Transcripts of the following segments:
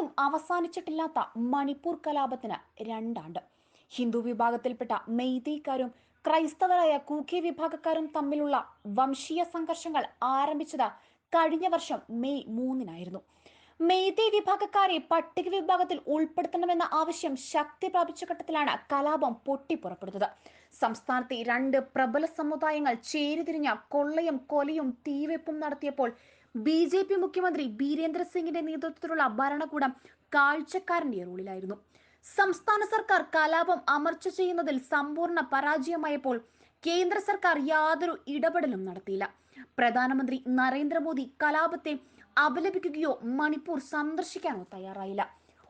ഇനിയും അവസാനിച്ചിട്ടില്ലാത്ത മണിപ്പൂർ കലാപത്തിന് രണ്ടാണ്ട്. ഹിന്ദു വിഭാഗത്തിൽപ്പെട്ട മെയ്തീക്കാരും ക്രൈസ്തവരായ കൂക്കി വിഭാഗക്കാരും തമ്മിലുള്ള വംശീയ സംഘർഷങ്ങൾ ആരംഭിച്ചത് കഴിഞ്ഞ വർഷം മെയ് മൂന്നിനായിരുന്നു. മെയ്തി വിഭാഗക്കാരെ പട്ടിക വിഭാഗത്തിൽ ഉൾപ്പെടുത്തണമെന്ന ആവശ്യം ശക്തി പ്രാപിച്ച ഘട്ടത്തിലാണ് കലാപം പൊട്ടിപ്പുറപ്പെടുന്നത്. സംസ്ഥാനത്തെ രണ്ട് പ്രബല സമുദായങ്ങൾ ചേരിതിരിഞ്ഞ കൊള്ളയും കൊലയും തീവെപ്പും നടത്തിയപ്പോൾ ബി ജെ പി മുഖ്യമന്ത്രി ബീരേന്ദ്ര സിംഗിന്റെ നേതൃത്വത്തിലുള്ള ഭരണകൂടം കാഴ്ചക്കാരന്റെ റോളിലായിരുന്നു. സംസ്ഥാന സർക്കാർ കലാപം അമർച്ച ചെയ്യുന്നതിൽ സമ്പൂർണ പരാജയമായപ്പോൾ കേന്ദ്ര സർക്കാർ യാതൊരു ഇടപെടലും നടത്തിയില്ല. പ്രധാനമന്ത്രി നരേന്ദ്രമോദി കലാപത്തെ അപലപിക്കുകയോ മണിപ്പൂർ സന്ദർശിക്കാനോ തയ്യാറായില്ല.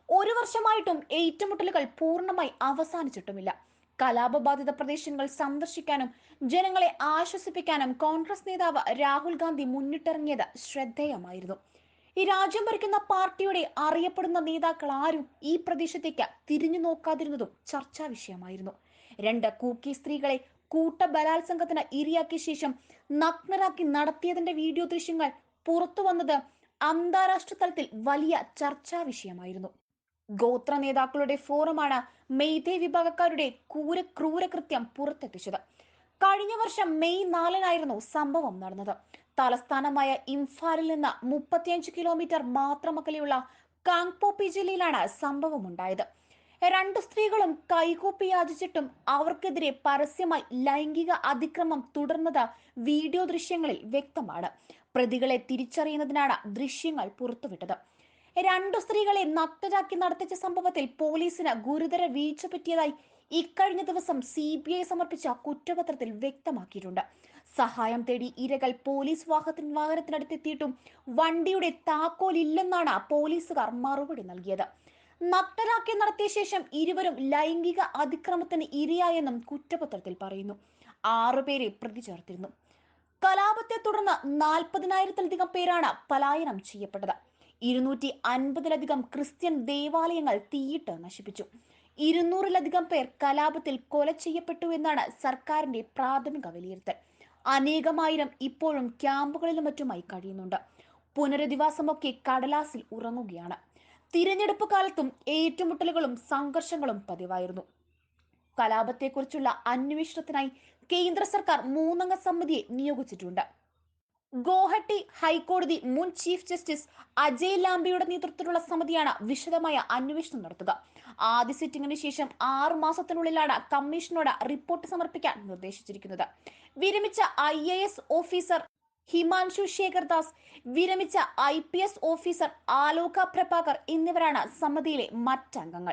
ഒരു വർഷമായിട്ടും ഏറ്റുമുട്ടലുകൾ പൂർണമായി അവസാനിച്ചിട്ടുമില്ല. കലാപബാധിത പ്രദേശങ്ങൾ സന്ദർശിക്കാനും ജനങ്ങളെ ആശ്വസിപ്പിക്കാനും കോൺഗ്രസ് നേതാവ് രാഹുൽ ഗാന്ധി മുന്നിട്ടിറങ്ങിയത് ശ്രദ്ധേയമായിരുന്നു. ഈ രാജ്യം ഭരിക്കുന്ന പാർട്ടിയുടെ അറിയപ്പെടുന്ന നേതാക്കൾ ആരും ഈ പ്രദേശത്തേക്ക് തിരിഞ്ഞു നോക്കാതിരുന്നതും ചർച്ചാ വിഷയമായിരുന്നു. രണ്ട് കൂക്കി സ്ത്രീകളെ കൂട്ട ബലാത്സംഗത്തിന് ഇരയാക്കിയ ശേഷം നഗ്നരാക്കി നടത്തിയതിന്റെ വീഡിയോ ദൃശ്യങ്ങൾ പുറത്തു വന്നത് അന്താരാഷ്ട്ര തലത്തിൽ വലിയ ചർച്ചാ വിഷയമായിരുന്നു. ഗോത്ര നേതാക്കളുടെ ഫോറമാണ് മെയ്തേ വിഭാഗക്കാരുടെ കൂര ക്രൂരകൃത്യം പുറത്തെത്തിച്ചത്. കഴിഞ്ഞ വർഷം മെയ് നാലിനായിരുന്നു സംഭവം നടന്നത്. തലസ്ഥാനമായ ഇംഫാലിൽ നിന്ന് മുപ്പത്തിയഞ്ച് കിലോമീറ്റർ മാത്രം അകലെയുള്ള കാങ്പോപ്പി ജില്ലയിലാണ് സംഭവം ഉണ്ടായത്. രണ്ട് സ്ത്രീകളും കൈകൂപ്പി യാചിച്ചിട്ടും അവർക്കെതിരെ പരസ്യമായി ലൈംഗിക അതിക്രമം തുടർന്നത് വീഡിയോ ദൃശ്യങ്ങളിൽ വ്യക്തമാണ്. പ്രതികളെ തിരിച്ചറിയുന്നതിനാണ് ദൃശ്യങ്ങൾ പുറത്തുവിട്ടത്. രണ്ടു സ്ത്രീകളെ നഗ്നരാക്കി നടത്തിച്ച സംഭവത്തിൽ പോലീസിന് ഗുരുതര വീഴ്ച പറ്റിയതായി ഇക്കഴിഞ്ഞ ദിവസം സി ബി ഐ സമർപ്പിച്ച കുറ്റപത്രത്തിൽ വ്യക്തമാക്കിയിട്ടുണ്ട്. സഹായം തേടി ഇരകൾ പോലീസ് വാഹനത്തിൻ വാഹനത്തിനടുത്തെത്തിയിട്ടും വണ്ടിയുടെ താക്കോൽ ഇല്ലെന്നാണ് പോലീസുകാർ മറുപടി നൽകിയത്. നഗ്നരാക്കി നടത്തിയ ശേഷം ഇരുവരും ലൈംഗിക അതിക്രമത്തിന് ഇരയായെന്നും കുറ്റപത്രത്തിൽ പറയുന്നു. ആറുപേരെ പ്രതി ചേർത്തിരുന്നു. കലാപത്തെ തുടർന്ന് നാൽപ്പതിനായിരത്തിലധികം പേരാണ് പലായനം ചെയ്യപ്പെട്ടത്. ഇരുന്നൂറ്റി അൻപതിലധികം ക്രിസ്ത്യൻ ദേവാലയങ്ങൾ തീയിട്ട് നശിപ്പിച്ചു. ഇരുന്നൂറിലധികം പേർ കലാപത്തിൽ കൊല ചെയ്യപ്പെട്ടു എന്നാണ് സർക്കാരിന്റെ പ്രാഥമിക വിലയിരുത്തൽ. അനേകമായിരം ഇപ്പോഴും ക്യാമ്പുകളിലും മറ്റുമായി കഴിയുന്നുണ്ട്. പുനരധിവാസമൊക്കെ കടലാസിൽ ഉറങ്ങുകയാണ്. തിരഞ്ഞെടുപ്പ് കാലത്തും ഏറ്റുമുട്ടലുകളും സംഘർഷങ്ങളും പതിവായിരുന്നു. കലാപത്തെക്കുറിച്ചുള്ള അന്വേഷണത്തിനായി കേന്ദ്ര സർക്കാർ മൂന്നംഗ സമിതിയെ നിയോഗിച്ചിട്ടുണ്ട്. ഗോഹട്ടി ഹൈക്കോടതി മുൻ ചീഫ് ജസ്റ്റിസ് അജയ് ലാംബിയുടെ നേതൃത്വത്തിലുള്ള സമിതിയാണ് വിശദമായ അന്വേഷണം നടത്തുക. ആദ്യ സിറ്റിംഗിന് ശേഷം ആറു മാസത്തിനുള്ളിലാണ് കമ്മീഷനോട് റിപ്പോർട്ട് സമർപ്പിക്കാൻ നിർദ്ദേശിച്ചിരിക്കുന്നത്. വിരമിച്ച ഐ ഓഫീസർ ഹിമാൻഷു ശേഖർ ദാസ് വിരമിച്ച ഐ ഓഫീസർ ആലോക പ്രഭാകർ എന്നിവരാണ് സമിതിയിലെ മറ്റംഗങ്ങൾ.